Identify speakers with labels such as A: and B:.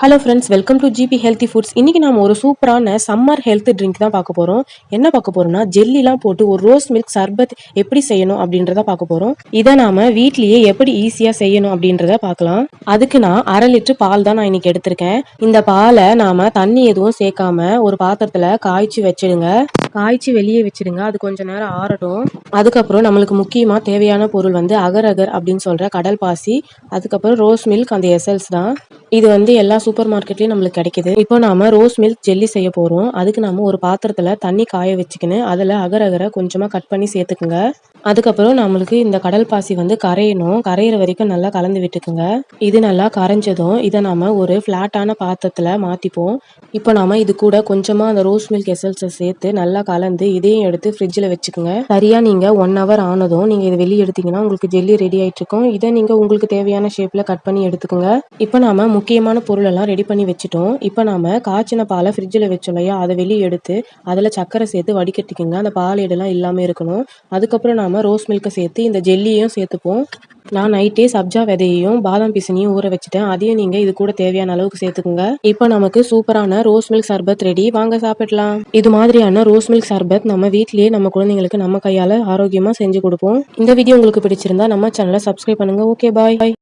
A: Hello friends welcome to GB healthy foods இன்றைக்கி நம்ம ஒரு சூப்பரான சம்மர் ஹெல்த் ட்ரிங்க் தான் பார்க்க போகிறோம் என்ன பார்க்க போகிறோம்னா ஜெல்லிலாம் போட்டு ஒரு ரோஸ் மில்க் சர்பத் எப்படி செய்யணும் அப்படின்றத பார்க்க போகிறோம் இதை நாம் வீட்லேயே எப்படி ஈஸியாக செய்யணும் அப்படின்றத பார்க்கலாம். அதுக்கு நான் அரை லிட்டர் பால் தான் நான் இன்றைக்கி எடுத்திருக்கேன். இந்த பாலை நாம் தண்ணி எதுவும் சேர்க்காம ஒரு பாத்திரத்தில் காய்ச்சி வச்சிடுங்க. காய்ச்சி வெளியே வச்சிடுங்க. அது கொஞ்ச நேரம் ஆறட்டும். அதுக்கப்புறம் நம்மளுக்கு முக்கியமாக தேவையான பொருள் வந்து அகர் அகர் அப்படின்னு சொல்கிற கடல் பாசி. அதுக்கப்புறம் ரோஸ் மில்க் அந்த எசல்ஸ் தான். இது வந்து எல்லா சூப்பர் மார்க்கெட்லயும் நம்மளுக்கு கிடைக்குது. இப்போ நாம ரோஸ் மில்க் ஜெல்லி செய்ய போறோம். அதுக்கு நாம ஒரு பாத்திரத்துல தண்ணி காய வச்சுக்கின்னு அதுல அகர் அகரை கொஞ்சமா கட் பண்ணி சேர்த்துக்குங்க. அதுக்கப்புறம் நம்மளுக்கு இந்த கடல் பாசி வந்து கரையணும். கரையிற வரைக்கும் நல்லா கலந்து விட்டுக்குங்க. இது நல்லா கரைஞ்சதும் இதை நாம ஒரு ஃப்ளாட்டான பாத்திரத்துல மாத்திப்போம். இப்போ நாம இது கூட கொஞ்சமா அந்த ரோஸ் மில்க் எசல்ஸை சேர்த்து நல்லா கலந்து இதையும் எடுத்து ஃப்ரிட்ஜில் வச்சுக்கோங்க. சரியா நீங்க ஒன் ஹவர் ஆனதும் நீங்க இதை வெளியே எடுத்தீங்கன்னா உங்களுக்கு ஜெல்லி ரெடி ஆயிட்டு இருக்கும் இதை நீங்க உங்களுக்கு தேவையான ஷேப்ல கட் பண்ணி எடுத்துக்கோங்க. இப்போ நாம முக்கியமான பொருளெல்லாம் ரெடி பண்ணி வச்சுட்டோம். இப்போ நாம் காய்ச்சின பாலை ஃப்ரிட்ஜில் வச்சோம் இல்லையா? அதை வெளியே எடுத்து அதில் சக்கரை சேர்த்து வடிகட்டிக்கோங்க. அந்த பாலேடெல்லாம் இல்லாமல் இருக்கணும். அதுக்கப்புறம் நாம் ரோஸ் மில்க்கை சேர்த்து இந்த ஜெல்லியையும் சேர்த்துப்போம். நான் நைட்டே சப்ஜா விதையையும் பாதாம் பிசினியும் ஊற வச்சுட்டேன். அதையும் நீங்கள் இது கூட தேவையான அளவுக்கு சேர்த்துக்குங்க. இப்போ நமக்கு சூப்பரான ரோஸ் மில்க் சர்பத் ரெடி வாங்க சாப்பிடலாம். இது மாதிரியான ரோஸ் மில்க் சர்பத் நம்ம வீட்லேயே நம்ம குழந்தைங்களுக்கு நம்ம கையால் ஆரோக்கியமாக செஞ்சு கொடுப்போம். இந்த வீடியோ உங்களுக்கு பிடிச்சிருந்தா நம்ம சேனலை சப்ஸ்கிரைப் பண்ணுங்கள் ஓகே பாய்